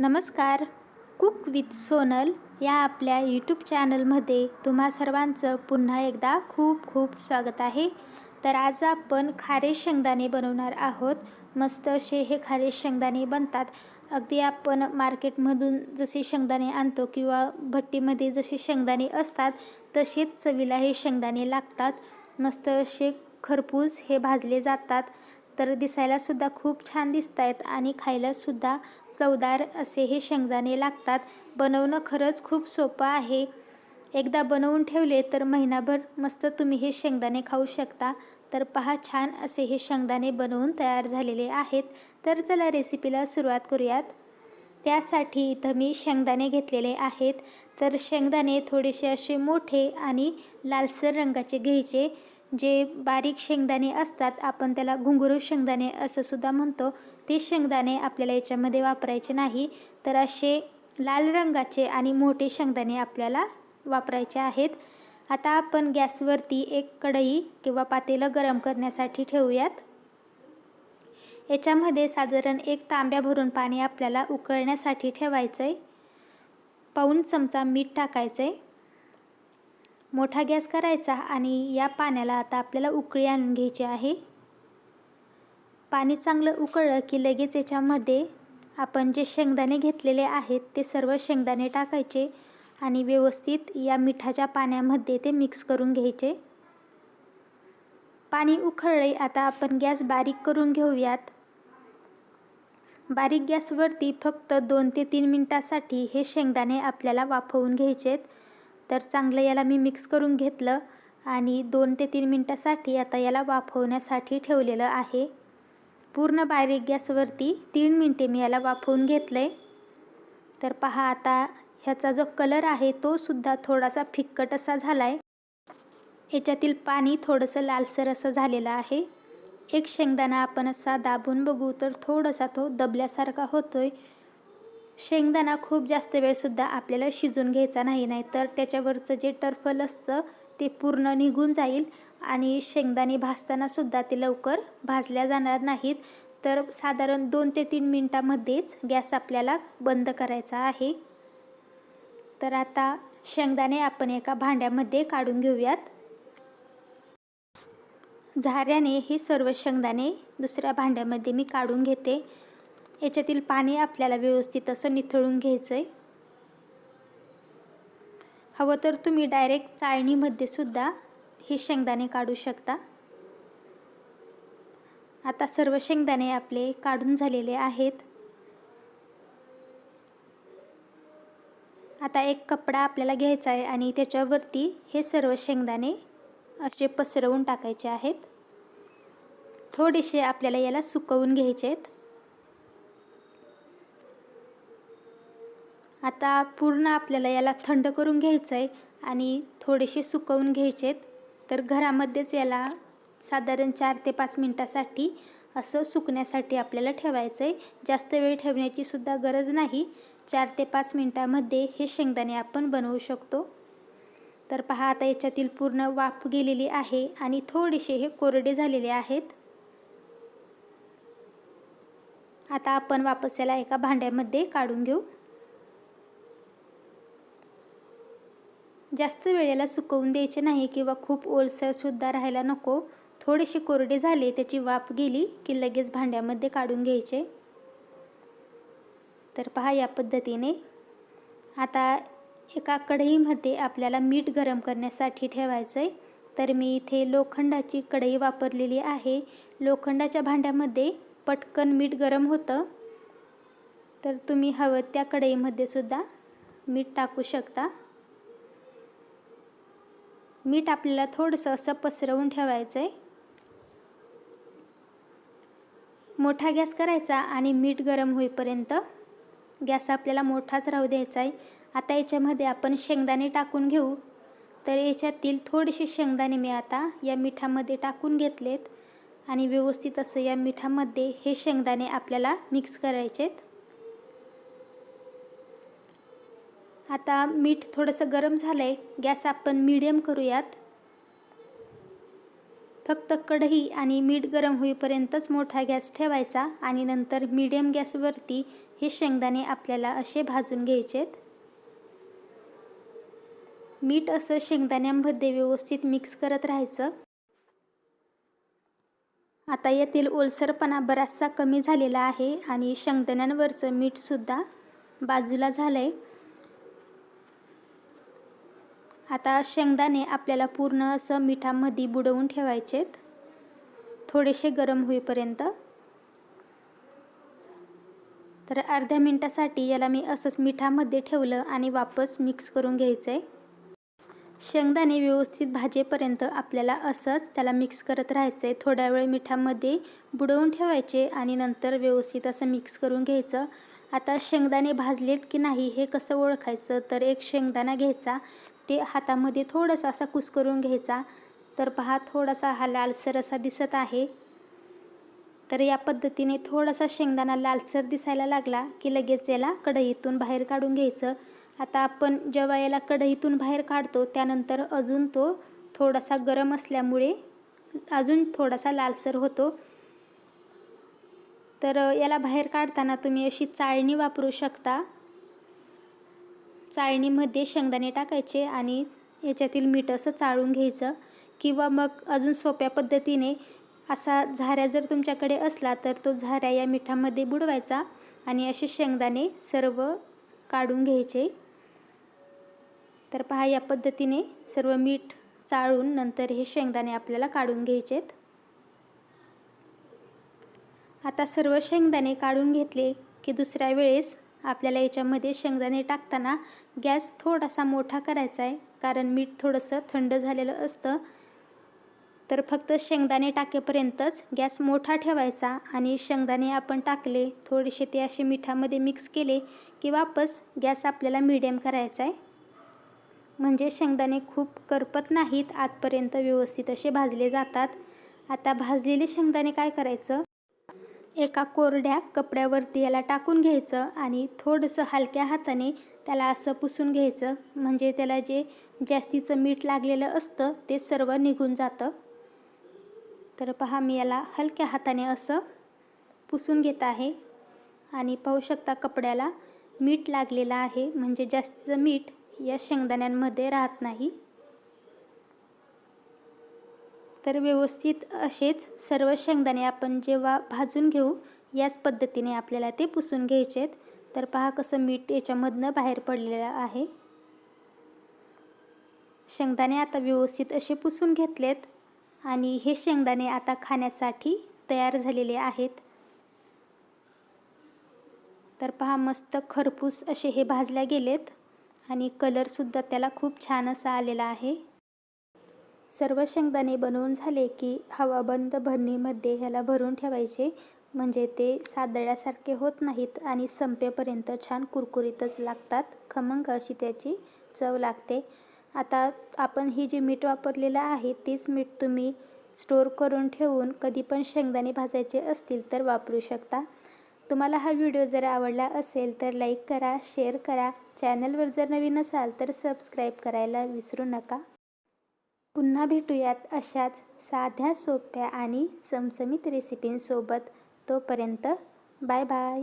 नमस्कार. Cook with Sonal या आपल्या यूट्यूब चॅनलमध्ये तुम्हा सर्वांचं पुन्हा एकदा खूप खूप स्वागत आहे. तर आज आपण खारे शेंगदाणे बनवणार आहोत. मस्त असे हे खारे शेंगदाणे बनतात. अगदी आपण मार्केटमधून जसे शेंगदाणे आणतो किंवा भट्टीमध्ये जसे शेंगदाणे असतात तसेच चवीला हे शेंगदाणे लागतात. मस्त असे खरपूस हे भाजले जातात. तर दिसायलासुद्धा खूप छान दिसत आहेत आणि खायलासुद्धा चवदार असे हे शेंगदाणे लागतात. बनवणं खरंच खूप सोपं आहे. एकदा बनवून ठेवले तर महिनाभर मस्त तुम्ही हे शेंगदाणे खाऊ शकता. तर पहा छान असे हे शेंगदाणे बनवून तयार झालेले आहेत. तर चला रेसिपीला सुरुवात करूयात. त्यासाठी इथं मी शेंगदाणे घेतलेले आहेत. तर शेंगदाणे थोडेसे असे मोठे आणि लालसर रंगाचे घ्यायचे. जे बारीक शेंगदाणे असतात आपण त्याला घुंगरू शेंगदाणे असं सुद्धा म्हणतो. ते शेंगदाणे आपल्याला याच्यामध्ये वापरायचे नाही तर असे लाल रंगाचे आणि मोठे शेंगदाणे आपल्याला वापरायचे आहेत. आता आपण गॅसवरती एक कढई किंवा पातेलं गरम करण्यासाठी ठेवूयात. याच्यामध्ये साधारण एक तांब्या भरून पाणी आपल्याला उकळण्यासाठी ठेवायचं आहे पाऊण चमचा मीठ टाकायचं आहे मोठा गॅस करायचा आणि या पाण्याला आता आपल्याला उकळी आणून घ्यायची आहे. पाणी चांगलं उकळलं की लगेच याच्यामध्ये आपण जे शेंगदाणे घेतलेले आहेत ते सर्व शेंगदाणे टाकायचे आणि व्यवस्थित या मिठाच्या पाण्यामध्ये ते मिक्स करून घ्यायचे. पाणी उकळले आता आपण गॅस बारीक करून घेऊयात. बारीक गॅसवरती फक्त दोन ते तीन मिनटासाठी हे शेंगदाणे आपल्याला वाफवून घ्यायचेत तर चांगलं याला मी मिक्स करून घेतलं आणि दोन ते तीन मिनटासाठी आता याला वाफवण्यासाठी ठेवलेलं आहे. पूर्ण बारीक गॅसवरती तीन मिनटे मी याला वाफवून घेतलं आहे तर पहा आता ह्याचा जो कलर आहे तो सुद्धा थोडासा फिक्कट असा झाला आहे याच्यातील पाणी थोडंसं लालसर असं झालेलं आहे. एक शेंगदाणा आपण असा दाबून बघू तर थोडासा तो दबल्यासारखा होतो आहे शेंगदाणा खूप जास्त वेळसुद्धा आपल्याला शिजून घ्यायचा नाही नाही तर त्याच्यावरचं जे टर्फल असतं ते पूर्ण निघून जाईल. आणि शेंगदाणे भाजतानासुद्धा ते लवकर भाजल्या जाणार नाहीत. तर साधारण दोन ते तीन मिनटामध्येच गॅस आपल्याला बंद करायचा आहे. तर आता शेंगदाणे आपण एका भांड्यामध्ये काढून घेऊयात. झाऱ्याने हे सर्व शेंगदाणे दुसऱ्या भांड्यामध्ये मी काढून घेते. याच्यातील पाणी आपल्याला व्यवस्थित असं निथळून घ्यायचं आहे हवं तर तुम्ही डायरेक्ट चाळणीमध्ये सुद्धा हे शेंगदाणे काढू शकता. आता सर्व शेंगदाणे आपले काढून झालेले आहेत. आता एक कपडा आपल्याला घ्यायचा आहे आणि त्याच्यावरती हे सर्व शेंगदाणे असे पसरवून टाकायचे आहेत. थोडेसे आपल्याला याला सुकवून घ्यायचे आहेत. आता पूर्ण आपल्याला याला थंड करून घ्यायचं आहे आणि थोडेसे सुकवून घ्यायचे आहेत. तर घरामध्येच याला साधारण चार ते पाच मिनटासाठी असं सुकण्यासाठी आपल्याला ठेवायचं आहे. जास्त वेळ ठेवण्याची सुद्धा गरज नाही. चार ते पाच मिनटामध्ये हे शेंगदाणे आपण बनवू शकतो. तर पहा आता याच्यातील पूर्ण वाफ गेलेली आहे आणि थोडेसे हे कोरडे झालेले आहेत. आता आपण वापस याला एका भांड्यामध्ये काढून घेऊ. जास्त वेळेला सुकवून द्यायचे नाही किंवा खूप ओलसरसुद्धा राहायला नको. थोडेसे कोरडे झाले त्याची वाफ गेली की लगेच भांड्यामध्ये काढून घ्यायचे. तर पहा या पद्धतीने. आता एका कढईमध्ये आपल्याला मीठ गरम करण्यासाठी ठेवायचं आहे तर मी इथे लोखंडाची कढई वापरलेली आहे. लोखंडाच्या भांड्यामध्ये पटकन मीठ गरम होतं. तर तुम्ही हवं त्या कढईमध्ये सुद्धा मीठ टाकू शकता. मीठ आपल्याला थोडंसं असं पसरवून ठेवायचं आहे मोठा गॅस करायचा आणि मीठ गरम होईपर्यंत गॅस आपल्याला मोठाच राहू द्यायचा आहे आता याच्यामध्ये आपण शेंगदाणे टाकून घेऊ. तर याच्यातील थोडेसे शेंगदाणे मी आता या मिठामध्ये टाकून घेतलेत. आणि व्यवस्थित असं या मिठामध्ये हे शेंगदाणे आपल्याला मिक्स करायचेत. आता मीठ थोडंसं गरम झालं आहे गॅस आपण मीडियम करूयात. फक्त कढई आणि मीठ गरम होईपर्यंतच मोठा गॅस ठेवायचा आणि नंतर मीडियम गॅसवरती हे शेंगदाणे आपल्याला असे भाजून घ्यायचेत. मीठ असं शेंगदाण्यांमध्ये व्यवस्थित मिक्स करत राहायचं. आता यातील ओलसरपणा बराचसा कमी झालेला आहे आणि शेंगदाण्यांवरचं मीठसुद्धा बाजूला झालं आहे आता शेंगदाणे आपल्याला पूर्ण असं मिठामध्ये बुडवून ठेवायचेत. थोडेसे गरम होईपर्यंत. तर अर्ध्या मिनटासाठी याला मी असंच मिठामध्ये ठेवलं आणि वापस मिक्स करून घ्यायचं आहे शेंगदाणे व्यवस्थित भाजेपर्यंत आपल्याला असंच त्याला मिक्स करत राहायचं आहे थोड्या वेळ मिठामध्ये बुडवून ठेवायचे आणि नंतर व्यवस्थित असं मिक्स करून घ्यायचं. आता शेंगदाणे भाजलेत की नाही हे कसं ओळखायचं? तर एक शेंगदाणा घ्यायचा. ते हातामध्ये थोडासा असा कुस करून घ्यायचा. तर पहा थोडासा हा लालसर असा दिसत आहे. तर या पद्धतीने थोडासा शेंगदाणा लालसर दिसायला लागला की लगेच याला कढईतून बाहेर काढून घ्यायचं. आता आपण जेव्हा याला कढईतून बाहेर काढतो त्यानंतर अजून तो थोडासा गरम असल्यामुळे अजून थोडासा लालसर होतो. तर याला बाहेर काढताना तुम्ही अशी चाळणी वापरू शकता. चाळणीमध्ये शेंगदाणे टाकायचे आणि याच्यातील मीठ असं चाळून घ्यायचं. किंवा मग अजून सोप्या पद्धतीने असा झाऱ्या जर तुमच्याकडे असला तर तो झाऱ्या या मिठामध्ये बुडवायचा आणि असे शेंगदाणे सर्व काढून घ्यायचे. तर पहा या पद्धतीने सर्व मीठ चाळून नंतर हे शेंगदाणे आपल्याला काढून घ्यायचेत. आता सर्व शेंगदाणे काढून घेतले की दुसऱ्या वेळेस आपल्याला याच्यामध्ये शेंगदाणे टाकताना गॅस थोडासा मोठा करायचा आहे कारण मीठ थोडंसं थंड झालेलं असतं. तर फक्त शेंगदाणे टाकेपर्यंतच गॅस मोठा ठेवायचा आणि शेंगदाणे आपण टाकले थोडेसे ते असे मिठामध्ये मिक्स केले की वापस गॅस आपल्याला मिडियम करायचा आहे. म्हणजे शेंगदाणे खूप करपत नाहीत आतपर्यंत व्यवस्थित असे भाजले जातात. आता भाजलेले शेंगदाणे काय करायचं? एका कोरड्या कपड्यावरती याला टाकून घ्यायचं आणि थोडंसं हलक्या हाताने त्याला असं पुसून घ्यायचं. म्हणजे त्याला जे जास्तीचं मीठ लागलेलं असतं ते सर्व निघून जातं. तर पहा मी याला हलक्या हाताने असं पुसून घेत आहे. आणि पाहू शकता कपड्याला मीठ लागलेलं आहे. म्हणजे जास्तीचं मीठ या शेंगदाण्यांमध्ये राहत नाही. तर व्यवस्थित असेच सर्व शेंगदाणे आपण जेव्हा भाजून घेऊ याच पद्धतीने आपल्याला ते पुसून घ्यायचे आहेत तर पहा कसं मीठ याच्यामधनं बाहेर पडलेलं आहे. शेंगदाणे आता व्यवस्थित असे पुसून घेतलेत आणि हे शेंगदाणे आता खाण्यासाठी तयार झालेले आहेत. तर पहा मस्त खरपूस असे हे भाजल्या गेलेत आणि कलरसुद्धा त्याला खूप छान असा आलेला आहे. सर्व शेंगदाणे बनवून झाले की हवाबंद भरणीमध्ये ह्याला भरून ठेवायचे. म्हणजे ते सादळ्यासारखे होत नाहीत आणि संपेपर्यंत छान कुरकुरीतच लागतात. खमंग अशी त्याची चव लागते. आता आपण ही जी मीठ वापरलेलं आहे तीच मीठ तुम्ही स्टोर करून ठेवून कधी पण शेंगदाणे भाजायचे असतील तर वापरू शकता. तुम्हाला हा व्हिडिओ जर आवडला असेल तर लाईक करा शेअर करा. चॅनलवर जर नवीन असाल तर सबस्क्राईब करायला विसरू नका. पुन्हा भेटूयात अशाच साध्या सोप्या आणि चमचमीत रेसिपींसोबत तोपर्यंत बाय बाय